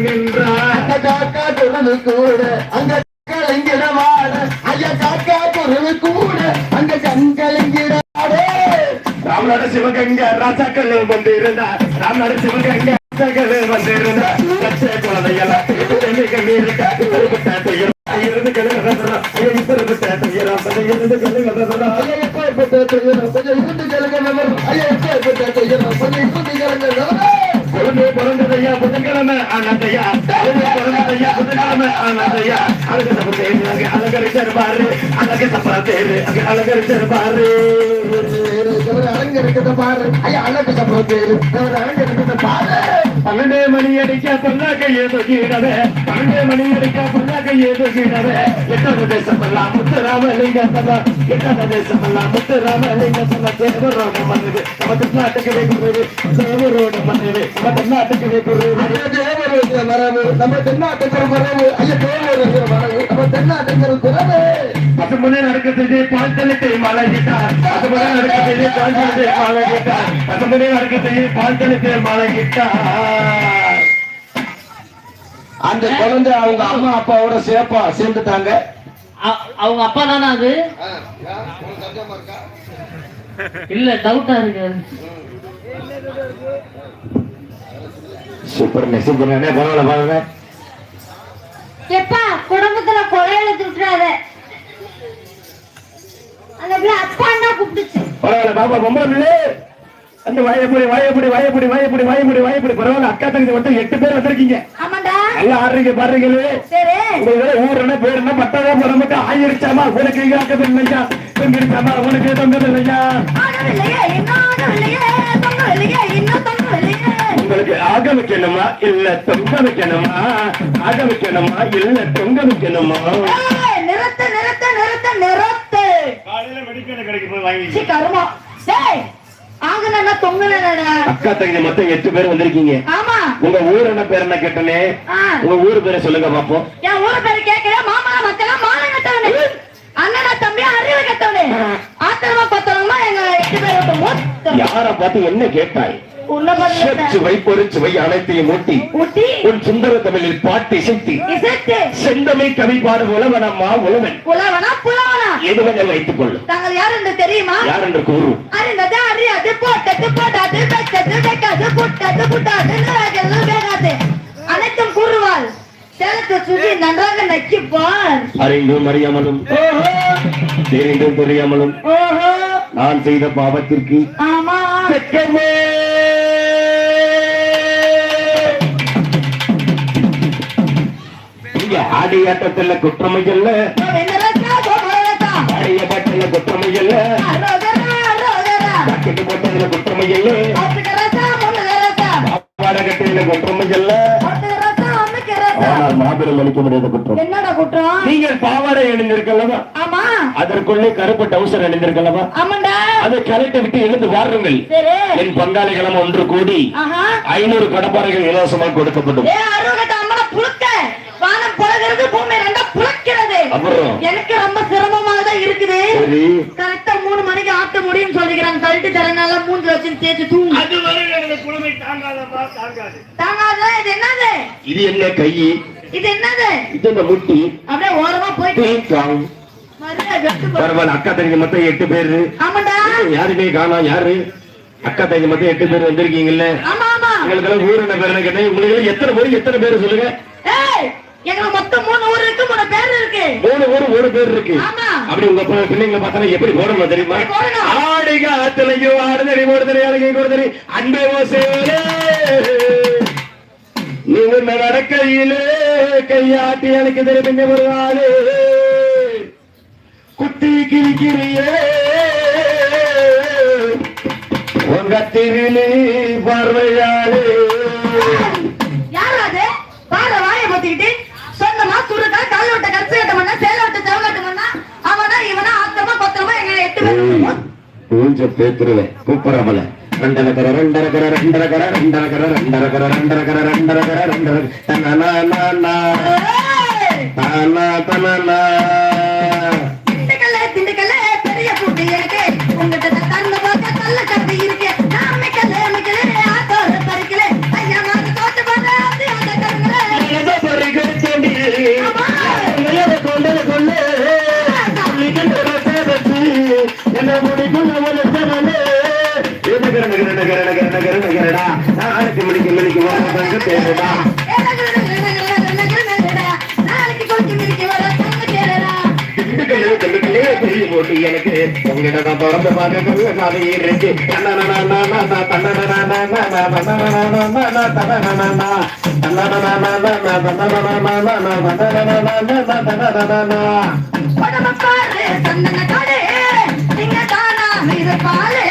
அந்த காக்கா குரலு கூட அங்க கலைஞட ஐயா காக்கா குரலு கூட அங்க கண்கலைஞடாடே ராமநாடு சிவகங்கை ராஜாக்கள் வந்திருந்தா ராமநாடு சிவகங்க ராஜாக்கள் வந்திருந்தா லட்ச குழந்தையெல்லாம் இருந்து கழுகுறா இருந்து கழுகுறா இருந்து கழுகுறா ஐயா எப்ப இருந்து கழுகுறா ஐயா எப்ப குழந்தை பிறந்ததையா புதன்கிழமை ஆனந்தையா குழந்தை பிறந்ததையா புதன்கிழமை ஆனந்தையா அழகு தப்பு தேரு அலங்கரிச்சிருப்பாரு அழகு தப்பா தேரு அங்க அலங்கரிச்சிருப்பாரு அலங்கரிக்கிறத பாரு ஐயா அழகு தப்பா தேரு அலங்கரிக்கிறத பாரு பன்னெண்டே மணி அடிக்க பொன்னாக்க கையே தொகிடவே பன்னெண்டே மணி அடிக்க பொன்னாக்க கையே தொகிடவே எட்டாவது தேசம் முத்துராமலிங்க சபா எட்டாவது தேசம் முத்துராமலிங்க சபா தேவரோட மண்ணுது நம்ம திருநாட்டுக்கு வைக்கிறது தேவரோட மண்ணுது நம்ம தென்னாட்டுக்கு வைக்கிறது தேவரோட மரபு நம்ம தென்னாட்டுக்கு மரபு. ஐயா தேவரோட மரபு நம்ம தென்னாட்டுக்கு குரவு. பசுமுனை நடக்கிறது பால்தலத்தை மலகிட்டார் பசுமுனை நடக்கிறது பால்தலத்தை மலகிட்டார் பசுமுனை நடக்கிறது பால்தலத்தை மலகிட்டார் அந்த குழந்தை அவங்க அம்மா அப்பாவோட சேப்பா சேர்ந்துட்டாங்க. அ- அவங்க அப்பா தானே அது? இல்ல டவுட்டா இருக்கு. சூப்பர் மெசேஜ் பரவாயில்ல பாருங்க எப்பா குடும்பத்துல கொலையில திட்டுறாத அந்த பிள்ளை அப்பான்னா கூப்பிடுச்சு பரவாயில்ல பாப்பா பொம்பளை பிள்ளை. அந்த வாயப்படி வாயப்படி வாயப்படி வாயப்படி வாயப்படி வாயப்படி. பரவாயில்ல அக்கா தங்கச்சி மட்டும் எட்டு பேர் வந்திருக்கீங்க. ஆமாண்டா. நல்லா ஆடுறீங்க பாடுறீங்களே சரி. உங்க இதுல ஊர் என்ன பேர் என்ன பட்டாதா போட மட்டும் ஆயிருச்சாமா உனக்கு இங்க இல்லையா? தொங்கிருச்சாமா உனக்கு இல்லையா? இல்லையே உங்களுக்கு ஆக வைக்கணுமா? இல்ல தொங்க வைக்கணுமா? ஆக வைக்கணுமா? இல்ல தொங்க வைக்கணுமா? நிறுத்து நிறுத்து நிறுத்து நிறுத்து. காலையில மெடிக்கல் கடைக்கு போய் வாங்கி சி கருமா டேய் ஆகுனா தொங்குனா அக்கா மொத்தம் எட்டு பேர் வந்திருக்கீங்க. ஆமா. உங்க ஊர் என்ன பேர் என்ன கேட்டனே. உங்க ஊர் பேரை சொல்லுங்க பாப்போம். என் ஊர் பேரு கேட்கிறேன் மாமா மக்களா மானம் கட்டவனே. அண்ணனா தம்பி அறிவு கட்டவனே. ஆத்திரமா பத்தவங்களா எங்க எட்டு மொத்தம். யார பார்த்து என்ன கேட்டாய்? உள்ள பார்த்து சுவை பொறிச்சுவை அனைத்தையும் ஊட்டி. உன் சுந்தர தமிழில் பாட்டு இசைத்து. செந்தமிழ் கவி பாடு உழவனம்மா உழவன். புலவனா புலவனா? எதுவனை வைத்துக் கொள்ளும் தாங்கள் யார் என்று தெரியுமா? யார் என்று கூறும்? அறிந்தது அறியாது போட்டது போடாது வெச்சது வைக்காது புட்டது புட்டாது வேகாது. அனைத்தும் கூறுவாள். சேலத்தை சுற்றி நன்றாக நக்கிப்பார் அறிந்தும் அறியாமலும் தெரிந்தும் தெரியாமலும். ஓஹோ. நான் செய்த பாவத்திற்கு ஆமா வெண்ணரசா கோமரசா ஆடிய பாட்டுல ரோகரா பாக்கெட்டு போட்டதுல முன்னரசா பாடகட்டில ஒண்ணுக்கரசா ஆனால் மாபெரும் அளிக்க முடியாத குற்றம். என்னடா குற்றம்? நீங்கள் பாவாடை அணிந்திருக்கல்லவா? ஆமா. அதற்குள்ளே கருப்பு டவுசர் அணிந்திருக்கல்லவா? ஆமாண்டா. அதை கலட்டி விட்டு எழுந்து வாருங்கள். என் பங்காளிகளும் ஒன்று கூடி ஐநூறு கடப்பாறைகள் இலவசமாக கொடுக்கப்படும். அப்புறம். எனக்கு ரொம்ப சிரமமாக தான் இருக்குது. சரி. கரெக்டா மூணு மணிக்கு ஆட்ட முடியும்னு சொல்லிக்கிறாங்க கழட்டி தரனால மூன்று வச்சு தேய்ச்சி தூங்கு. அது வரை எனக்கு குழுமை தாங்காதப்பா தாங்காது. தாங்காத? இது என்னது? இது என்ன கை? இது என்னது? இது இந்த முட்டி? அப்படியே ஓரமா போயிட்டு பரவாயில்ல அக்கா தங்கி மொத்தம் எட்டு பேரு. யாருமே காணோம் யாரு? அக்கா தங்கி மொத்தம் எட்டு பேர் வந்திருக்கீங்கல்ல. ஆமா ஆமா. உங்களுக்கு எல்லாம் ஊர் என்ன பேர் கேட்டேன் உங்களுக்கு எத்தனை பேர் எத்தனை பேர் சொல்லுங்க? எங்களுக்கு மொத்தம் மூணு ஊர் இருக்கு மூணு பேர் இருக்கு. மூணு ஊர் ஒரு பேர் இருக்கு. அப்படி உங்க பிள்ளைங்களை பார்த்தா எப்படி போடணும்? தெரியுமா? ஆடிக ஆத்தலையும் ஆடுதறி ஓடுதறி அழகை கொடுதறி அன்பே ஓசையோலே நீங்க நடக்கையிலே கையாட்டி எனக்கு தெரிஞ்ச ஒரு ஆளு. குத்தி கிழிக்கிறியே உங்க திருளி பார்வையாளே. பூஞ்ச பேத்துருவேன். கூப்பிடறமல ரெண்டரக்கர ரெண்டரக்கர ரெண்டரக்கர ரெண்டரக்கர ரெண்டரக்கர ரெண்டரக்கர ரெண்டரக்கர ரெண்டர தனனா ஏய், தனா தனனா திண்டுக்கல்ல என்ன முடிக்குள்ள ஒரு செவனே நகர நகர நகர நகர நகர நகரடா நாளைக்கு முடிக்கு முடிக்கு வர தங்க பேரடா போட்டு எனக்கு உங்கள்கிட்ட பிறந்த பார்க்க நாளை இருக்கு தன்னடா அமிர்த பாலை